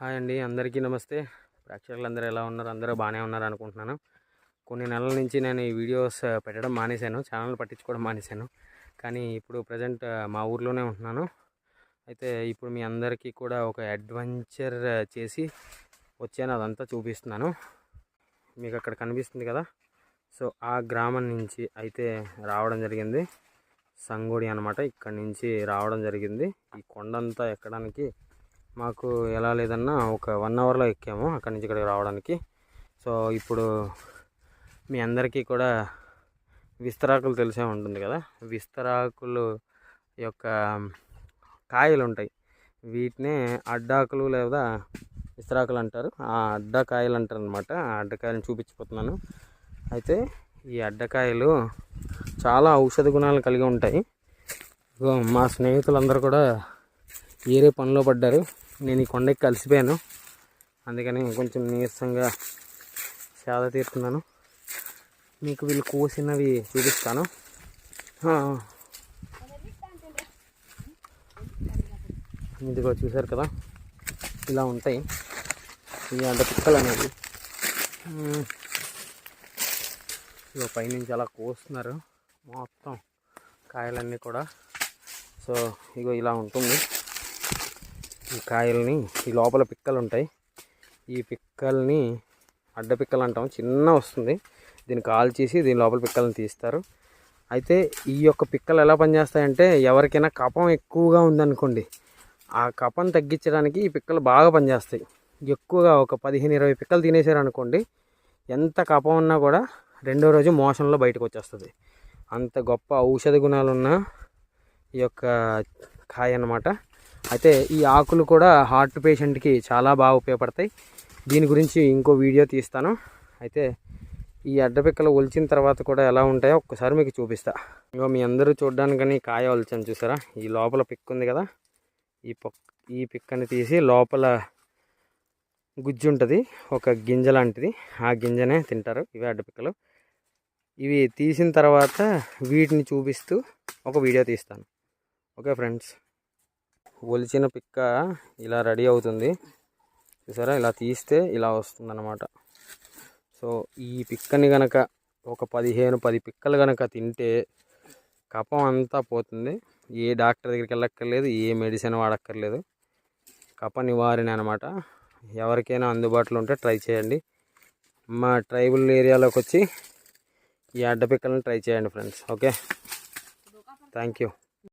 Hi అండి అందరికీ నమస్తే. ప్రేక్షకులు అందరూ ఎలా ఉన్నారు? అందరూ బాగానే ఉన్నారు అనుకుంటున్నాను. కొన్ని నెలల నుంచి నేను ఈ వీడియోస్ పెట్టడం మానేశాను. ఛానల్ పట్టించుకోవడం మానేశాను. కానీ ఇప్పుడు ప్రజెంట్ మా ఊర్లోనే ఉంటున్నాను. అయితే ఇప్పుడు మీ అందరికీ కూడా ఒక అడ్వెంచర్ చేసి వచ్చాను. అదంతా చూపిస్తున్నాను. మీకు అక్కడ కనిపిస్తుంది కదా? సో ఆ గ్రామం నుంచి అయితే రావడం జరిగింది. సంగోడి అనమాట ఇక్కడ నుంచి రావడం జరిగింది. ఈ కొండంతా ఎక్కడానికి మాకు ఎలా లేదన్నా ఒక వన్ అవర్లో ఎక్కాము అక్కడి నుంచి ఇక్కడికి రావడానికి. సో ఇప్పుడు మీ అందరికీ కూడా విస్తరాకులు తెలిసే ఉంటుంది కదా? విస్తరాకులు యొక్క కాయలు ఉంటాయి వీటినే అడ్డాకులు లేదా విస్తరాకులు అంటారు. ఆ అడ్డకాయలు అంటారు అనమాట ఆ అడ్డకాయలను చూపించిపోతున్నాను. అయితే ఈ అడ్డకాయలు చాలా ఔషధ గుణాలు కలిగి ఉంటాయి. మా స్నేహితులందరూ కూడా ఏరే పనిలో పడ్డారు. నేను ఈ కొండకి కలిసిపోయాను. అందుకని కొంచెం నీరసంగా సేద తీరుతున్నాను. మీకు వీళ్ళు కోసినవి చూపిస్తాను. ఇదిగో చూసారు కదా? ఇలా ఉంటాయి. ఇవి అంత పిక్కలు అనేవి. ఇదిగో ఇగో పైనుంచి అలా కోస్తున్నారు. మొత్తం కాయలన్నీ కూడా. సో ఇగో ఇలా ఉంటుంది. ఈ కాయల్ని ఈ లోపల పిక్కలు ఉంటాయి ఈ పిక్కల్ని అడ్డ పిక్కలు అంటాం. చిన్న వస్తుంది. దీన్ని కాల్చేసి దీని లోపల పిక్కల్ని తీస్తారు. అయితే ఈ యొక్క పిక్కలు ఎలా పనిచేస్తాయంటే ఎవరికైనా కపం ఎక్కువగా ఉందనుకోండి ఆ కపం తగ్గించడానికి ఈ పిక్కలు బాగా పనిచేస్తాయి. ఎక్కువగా ఒక పదిహేను ఇరవై పిక్కలు తినేసారు అనుకోండి ఎంత కపం ఉన్నా కూడా రెండో రోజు మోషన్లో బయటకు వచ్చేస్తుంది. అంత గొప్ప ఔషధ గుణాలు ఉన్న ఈ యొక్క కాయ అన్నమాట అయితే ఈ ఆకులు కూడా హార్ట్ పేషెంట్కి చాలా బాగా ఉపయోగపడతాయి. దీని గురించి ఇంకో వీడియో తీస్తాను. అయితే ఈ అడ్డపిక్కలు ఒలిచిన తర్వాత కూడా ఎలా ఉంటాయో ఒక్కసారి మీకు చూపిస్తా. ఇంకా మీ అందరూ చూడడానికని కాయ ఒలిచాను చూసారా? ఈ లోపల పిక్ ఉంది కదా? ఈ పొక్ ఈ పిక్కని తీసి లోపల గుజ్జు ఉంటుంది. ఒక గింజ లాంటిది. ఆ గింజనే తింటారు ఇవి అడ్డపిక్కలు. ఇవి తీసిన తర్వాత వీటిని చూపిస్తూ ఒక వీడియో తీస్తాను. Okay friends. ఒలిచిన పిక్క ఇలా రెడీ అవుతుంది. చూసారా? ఇలా తీస్తే ఇలా వస్తుందన్నమాట. సో ఈ పిక్కని కనుక ఒక పదిహేను పది పిక్కలు కనుక తింటే కఫం అంతా పోతుంది. ఏ డాక్టర్ దగ్గరికి వెళ్ళక్కర్లేదు ఏ మెడిసిన్ వాడక్కర్లేదు. కఫ నివారణ అనమాట ఎవరికైనా అందుబాటులో ఉంటే ట్రై చేయండి. మా ట్రైబల్ ఏరియాలోకి వచ్చి ఈ అడ్డపిక్కలను ట్రై చేయండి ఫ్రెండ్స్. ఓకే? Thank you.